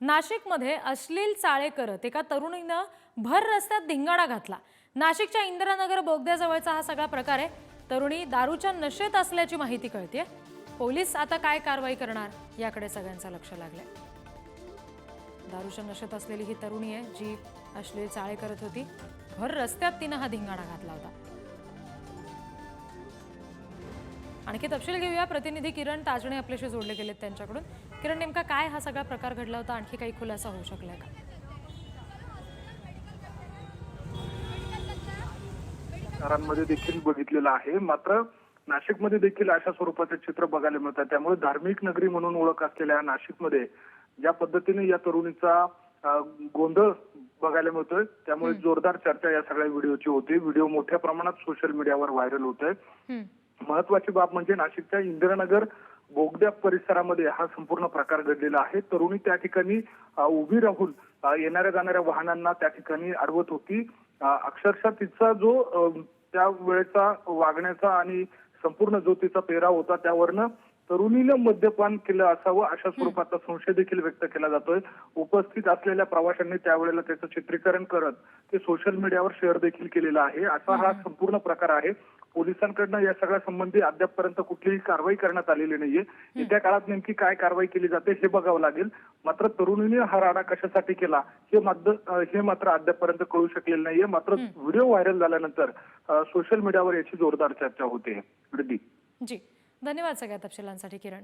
नाशिकमध्ये अश्लील चाळे करत एका तरुणीनं भर रस्त्यात धिंगाणा घातला. नाशिकच्या इंदिरानगर बोगद्याजवळचा हा सगळा प्रकार आहे. तरुणी दारूच्या नशेत असल्याची माहिती कळते पोलीस आता काय कारवाई करणार याकडे सगळ्यांचं लक्ष लागलंय. दारूच्या नशेत असलेली ही तरुणी आहे जी अश्लील चाळे करत होती. भर रस्त्यात तिनं हा धिंगाणा घातला होता. आणखी तपशील घेऊया. प्रतिनिधी किरण ताजणे आपल्याशी जोडले गेलेत त्यांच्याकडून. किरण नेमका काय हा सगळा प्रकार घडला होता? आणखी काही खुलासा होऊ शकलाय का? घरांमध्ये देखील बघितलेलं आहे. मात्र नाशिकमध्ये देखील अशा स्वरूपाचे चित्र बघायला मिळतात. त्यामुळे धार्मिक नगरी म्हणून ओळख असलेल्या नाशिकमध्ये ज्या पद्धतीने या तरुणीचा गोंधळ बघायला मिळतोय त्यामुळे जोरदार चर्चा या सगळ्या व्हिडिओची होती. व्हिडिओ मोठ्या प्रमाणात सोशल मीडियावर व्हायरल होत आहे. महत्वाची बाब म्हणजे नाशिकच्या इंदिरानगर बोगद्या परिसरामध्ये हा संपूर्ण प्रकार घडलेला आहे. तरुणी त्या ठिकाणी उभी राहून येणाऱ्या जाणाऱ्या वाहनांना त्या ठिकाणी अडवत होती. अक्षरशः तिचा जो त्या वेळेचा वागण्याचा आणि संपूर्ण जो तिचा पेराव होता त्यावरनं तरुणीनं मद्यपान केलं असावं अशा स्वरूपाचा संशय देखील व्यक्त केला जातोय. उपस्थित असलेल्या प्रवाशांनी त्यावेळेला त्याचं चित्रीकरण करत ते सोशल मीडियावर शेअर देखील केलेलं आहे. असा हा संपूर्ण प्रकार आहे. पोलिसांकडनं या सगळ्या संबंधी अद्यापपर्यंत कुठलीही कारवाई करण्यात आलेली नाहीये. येत्या काळात नेमकी काय कारवाई केली जाते हे बघावं लागेल. मात्र तरुणीने हा राडा कशासाठी केला हे मात्र हे मात्र अद्यापपर्यंत कळू शकलेलं नाहीये. मात्र व्हिडिओ व्हायरल झाल्यानंतर सोशल मीडियावर याची जोरदार चर्चा होते. वृद्धी जी. धन्यवाद सगळ्या तपशिलांसाठी किरण.